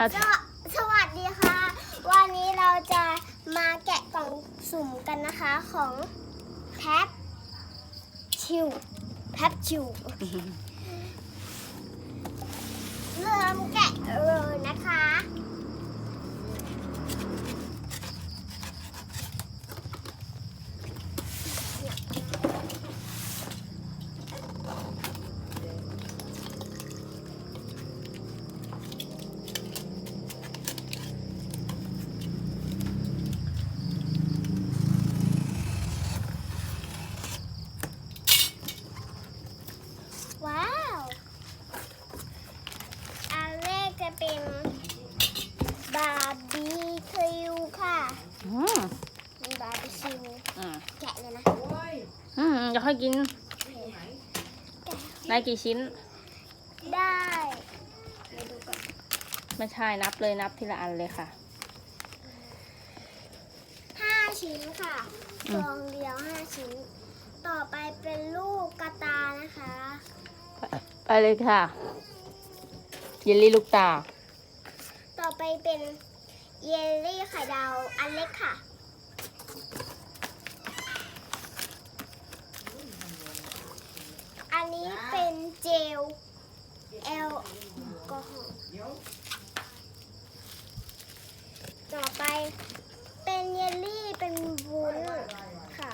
อะสวสวัสดีค่ะ วันนี้เราจะมาแกะกล่องสุ่มกันนะคะของแท็บชิวแท็บชิวเริ่มแกะเลยนะคะ ว้าว อันแรกจะเป็นบาร์บีคิวค่ะ อืม มีบาร์บีคิว อืม แกะเลยนะ อืมจะค่อยกินแกะได้กี่ชิ้น ได้มาดูก่อนไม่ใช่นับเลยนับทีละอันเลยค่ะ ห้าชิ้นค่ะอืมซองเดียวห้าชิ้น ต่อไปเป็นลูกกระตานะคะ ไปเลยค่ะเยลลี่ลูกตา ต่อไปเป็นเยลลี่ไข่ดาวอันเล็กค่ะ อันนี้เป็นเจลแอล กอฮอล์ต่อไปเป็นเยลลี่เป็นวุ้นค่ะ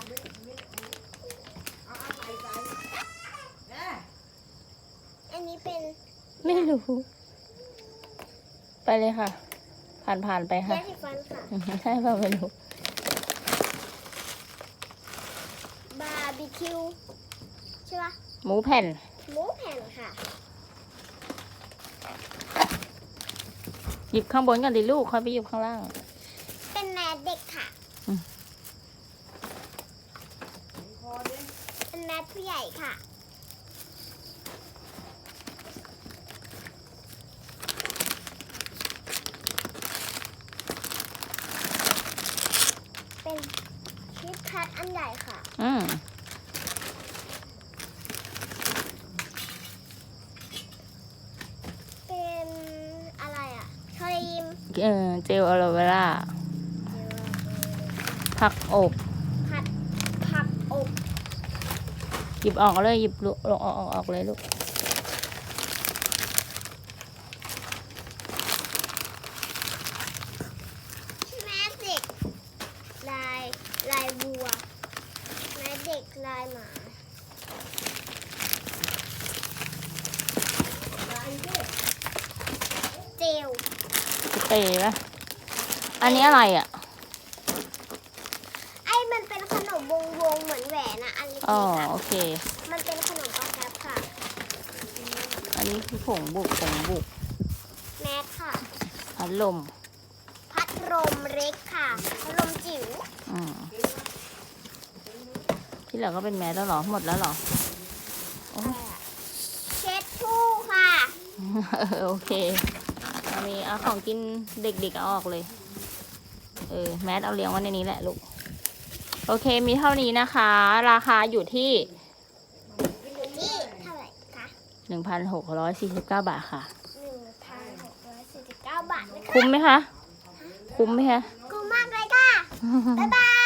อันนี้เป็นไม่รู้ ไปเลยค่ะ ผ่านผ่านๆไปยาค่ะสีฟันค่ะอืมใช่เปล่าไม่รู้บาร์บีคิวใช่ปะหมูแผ่น หมูแผ่นค่ะ หยิบข้างบนกันดิลูกค่อยไปหยิบข้างล่าง เป็นแมสเด็กค่ะ อืม เป็นแมสผู้ใหญ่ค่ะ เป็นชิปแพทอันใหญ่ค่ะ อืม เป็นอะไรอะครีม เออเจลอะโลเวล่าผักอบ ผัดผักอบหยิบออกเลยหยิบลูกลงออกออกออกเลยลูกแมสเด็กลายลายวัวแมสเด็กลายหมา เจล ส เปรย์ปะอันนี้อะไรอะ ไอ้มันเป็นขนมวงวงๆเหมือนแหวนอะอันเล็กอ๋อๆอะโอเค มันเป็นขนมปังแป๊บค่ะ อันนี้คือผงบุกผงบุกแมสค่ะ พัดลมพัดลมเล็กค่ะ พัดลมจิ๋ว อืมที่เหลือก็เป็นแมสแล้วเหรอ หมดแล้วเหรอโอ้ยเช็ดทู่ค่ะ โอเคเอา มีเอาของกินเด็กๆเอาออกเลย เออแมสเอาเลี้ยงไว้ในนี้แหละลูก โอเคมีเท่านี้นะคะ ราคาอยู่ที่อยู่ที่เท่าไหร่คะ1,649บาทค่ะ หนึ่งพันหกร้อยสี่สิบเก้าบาทนะคะคุ้มไหมคะ คุ้มไหมคะ กูมากเลยค่ะ บ๊ายบาย